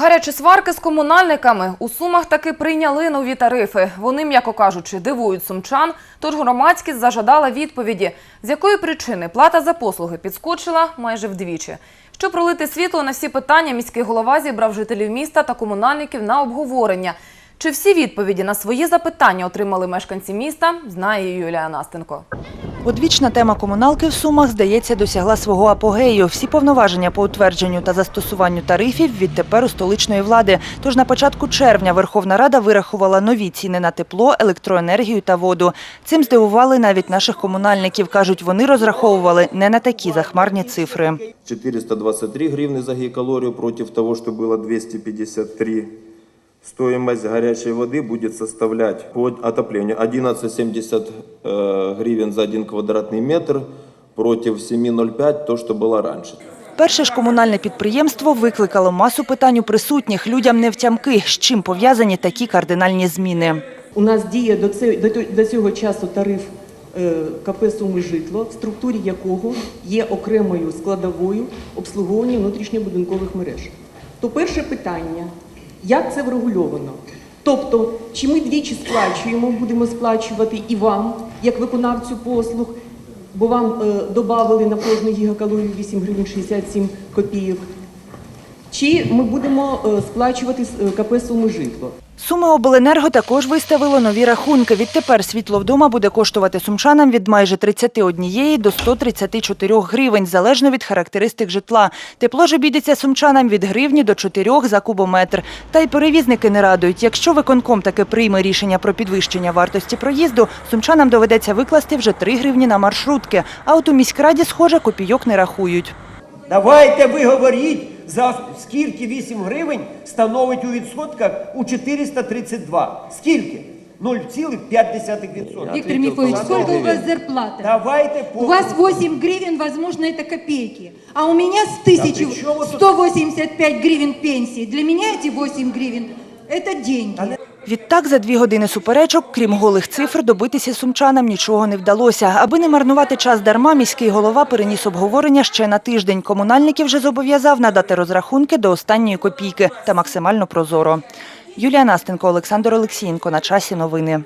Гарячі сварки з комунальниками у Сумах таки прийняли нові тарифи. Вони, м'яко кажучи, дивують сумчан, тож громадськість зажадала відповіді, з якої причини плата за послуги підскочила майже вдвічі. Щоб пролити світло на всі питання, міський голова зібрав жителів міста та комунальників на обговорення. Чи всі відповіді на свої запитання отримали мешканці міста, знає Юлія Настенко. Одвічна тема комуналки в Сумах, здається, досягла свого апогею. Всі повноваження по утвердженню та застосуванню тарифів відтепер у столичної влади. Тож на початку червня Верховна Рада вирахувала нові ціни на тепло, електроенергію та воду. Цим здивували навіть наших комунальників. Кажуть, вони розраховували не на такі захмарні цифри. 423 гривны за гигакалорию против того, что было 253. Стоимость горячей воды будет составлять по отоплению 11,70 э, гривен за 1 квадратный метр против 7,05 то, что было раньше. Перше ж комунальне підприємство викликало масу питань у присутніх. Людям не втямки, з чим пов'язані такі кардинальні зміни. У нас діє до цього, до, то- до цього часу тариф е, КП «Суми житло, в структурі якого є окремою складовою обслуговування внутрішньобудинкових мереж. То перше питання, як це врегульовано? Тобто, чи ми двічі сплачуємо, будемо сплачувати і вам, як виконавцю послуг, бо вам е, додали на кожну гігакалорію 8 гривень 67 копійок, чи ми будемо е, сплачувати е, КП «Суми житло? Суми обленерго також виставило нові рахунки. Відтепер світло вдома буде коштувати сумчанам від майже 31 до 134 гривень, залежно від характеристик житла. Тепло ж обійдеться сумчанам від гривні до 4 за кубометр. Та й перевізники не радують. Якщо виконком таки прийме рішення про підвищення вартості проїзду, сумчанам доведеться викласти вже 3 гривні на маршрутки. А от у міськраді, схоже, копійок не рахують. Давайте ви говоріть, за скільки 8 гривень становить у відсотках у 432. Скільки? 0,5%. Виктор Михайлович, сколько у вас зарплата? Давайте по... У вас 8 гривен, возможно, это копейки. А у меня с при чём вот тут- 1185 гривен пенсии. Для меня эти 8 гривен – это деньги. Відтак, за дві години суперечок, крім голих цифр, добитися сумчанам нічого не вдалося. Аби не марнувати час дарма, міський голова переніс обговорення ще на тиждень. Комунальників вже зобов'язав надати розрахунки до останньої копійки та максимально прозоро. Юлія Настенко, Олександр Олексієнко. На часі новини.